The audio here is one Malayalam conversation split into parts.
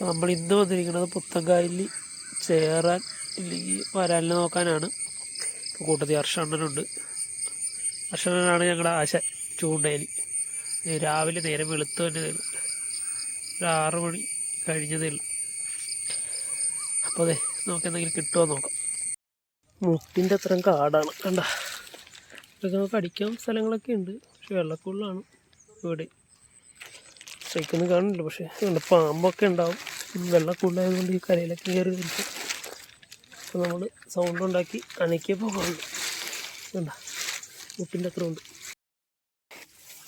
നമ്മൾ ഇന്ന് വന്നിരിക്കുന്നത് പുത്തങ്കായലിൽ ചേറാൻ ഇല്ലെങ്കിൽ വരാലിനെ നോക്കാനാണ്. ഇപ്പോൾ കൂട്ടത്തിൽ ഹർഷണ്ണനുണ്ട്. ഹർഷണ്ണനാണ് ഞങ്ങളുടെ ആശ ചൂണ്ടയിൽ. രാവിലെ നേരം വെളുത്ത് തന്നെ തരും ഒരു ആറ് മണി കഴിഞ്ഞതേ ഉള്ളൂ. അപ്പോൾ അതെ നമുക്ക് എന്തെങ്കിലും കിട്ടുമോ നോക്കാം. മുട്ടിന്റെ അത്രയും കാടാണ്. കണ്ട? ഇതൊക്കെ നമുക്ക് അടിക്കാൻ സ്ഥലങ്ങളൊക്കെ ഉണ്ട്. പക്ഷെ വെള്ളക്കുള്ളിലാണ് ഇവിടെ. ശരിക്കൊന്നും കാണുന്നില്ല. പക്ഷേ അതുകൊണ്ട് പാമ്പൊക്കെ ഉണ്ടാവും. വെള്ളം കൂടുതലായതുകൊണ്ട് ഈ കരയിലൊക്കെ കയറി വരുന്നു. അപ്പോൾ നമ്മൾ സൗണ്ട് ഉണ്ടാക്കി അനക്കിയപ്പോൾ പോകാറുണ്ട് വേണ്ട മുട്ടിന്റെ അത്ര ഉണ്ട്.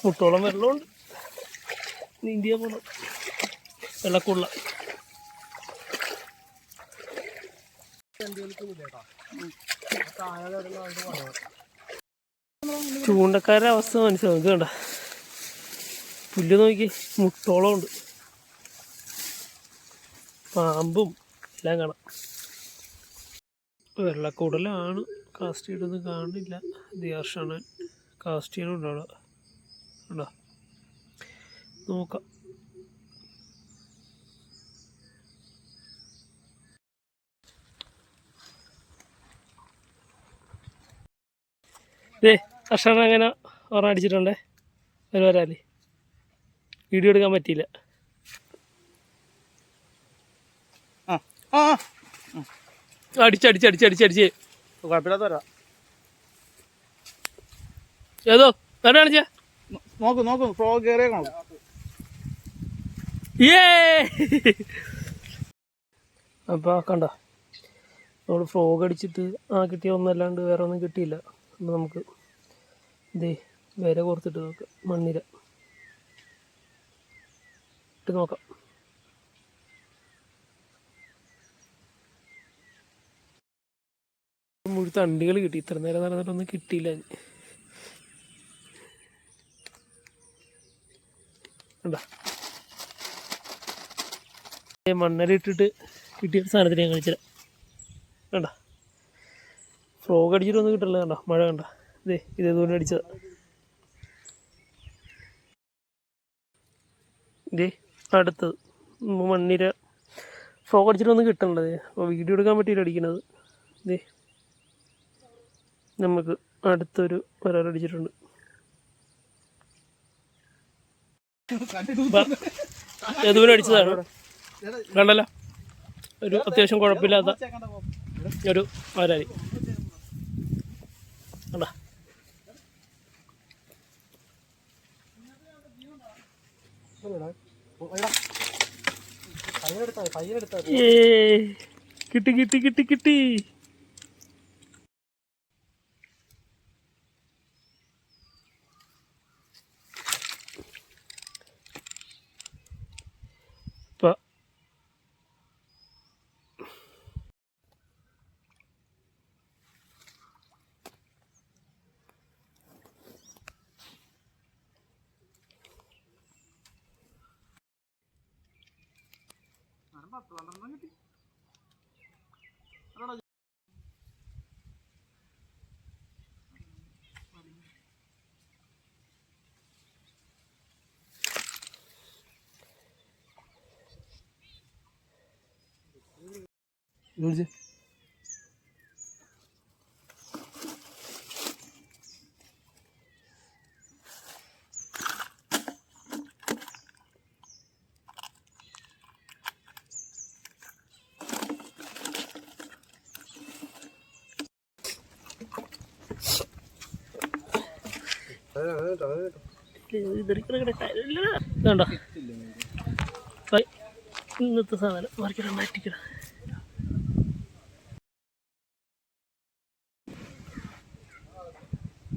മുട്ടോളം വെള്ളമുണ്ട്. നീന്തിയ പോണം. വെള്ളക്കുള്ള. ചൂണ്ടക്കാരുടെ അവസ്ഥ മനസ്സിലാവും ഇത് പുല്ല് നോക്കി മുട്ടോളം ഉണ്ട്. പാമ്പും എല്ലാം കാണാം. വെള്ളക്കൂടലാണ്. കാസ്റ്റ് ചെയ്തൊന്നും കാണില്ല ദിയാർഷാണ് കാസ്റ്റ് ചെയ്യണുണ്ടോ അവിടെ. ഉണ്ടോ നോക്കാം. ദേ കർഷകർ അങ്ങനെ ഓർമ്മ അടിച്ചിട്ടുണ്ടേ. ഒരു വരാൽ. വീഡിയോ എടുക്കാൻ പറ്റിയില്ല. ആ ആ അടിച്ച് അടിച്ച് അടിച്ച് അടിച്ച് അടിച്ച്. കുഴപ്പമില്ലാത്ത വരാം. ഏതോ? വേറെ കാണിച്ച? നോക്ക് നോക്ക് ഫ്രോ കയറിയ നോക്ക് ഏ അപ്പോൾ കണ്ട? നമ്മൾ ഫ്രോഗ് അടിച്ചിട്ട് ആ കിട്ടിയ ഒന്നല്ലാണ്ട് വേറെ ഒന്നും കിട്ടിയില്ല. നമുക്ക് ഇതേ വില കൊടുത്തിട്ട് നോക്കാം. മണ്ണിര. ഇട്ട് നോക്കാം. മുഴുത്ത അണ്ടികൾ കിട്ടി. ഇത്ര നേരം നടന്നിട്ടൊന്നും കിട്ടിയില്ല. കണ്ടാ? മണ്ണര ഇട്ടിട്ട് കിട്ടിയ സാധനത്തിന് ഞാൻ കഴിച്ചില്ല. കണ്ട? ഫ്രോഗ് അടിച്ചിട്ടൊന്നും കിട്ടില്ല. കണ്ട? മഴ കണ്ട? ഇതേ ഇതേതുകൊണ്ട് അടിച്ചതാ. ഇതേ അടുത്തത് ഉം മണ്ണിര ഫ്രോഗ് അടിച്ചിട്ടൊന്നും കിട്ടണത് അപ്പോൾ വീഡിയോ എടുക്കാൻ പറ്റിയില്ല അടിക്കണത്. ഇതേ നമുക്ക് അടുത്തൊരു ഒരാൾ അടിച്ചിട്ടുണ്ട്. യദുവിന് അടിച്ചതാണ്. കണ്ടല്ല? ഒരു അത്യാവശ്യം കുഴപ്പമില്ലാത്ത ഒരു ആരായി കണ്ട ഏ കിട്ടി കിട്ടി കിട്ടി കിട്ടി. പത്ത് പന്ത്രണ്ടെണ്ണം കിട്ടി അതാണോ വിളിച്ച് ഇതുണ്ടോ ഇന്നത്തെ സാധനം മാറ്റിക്കണം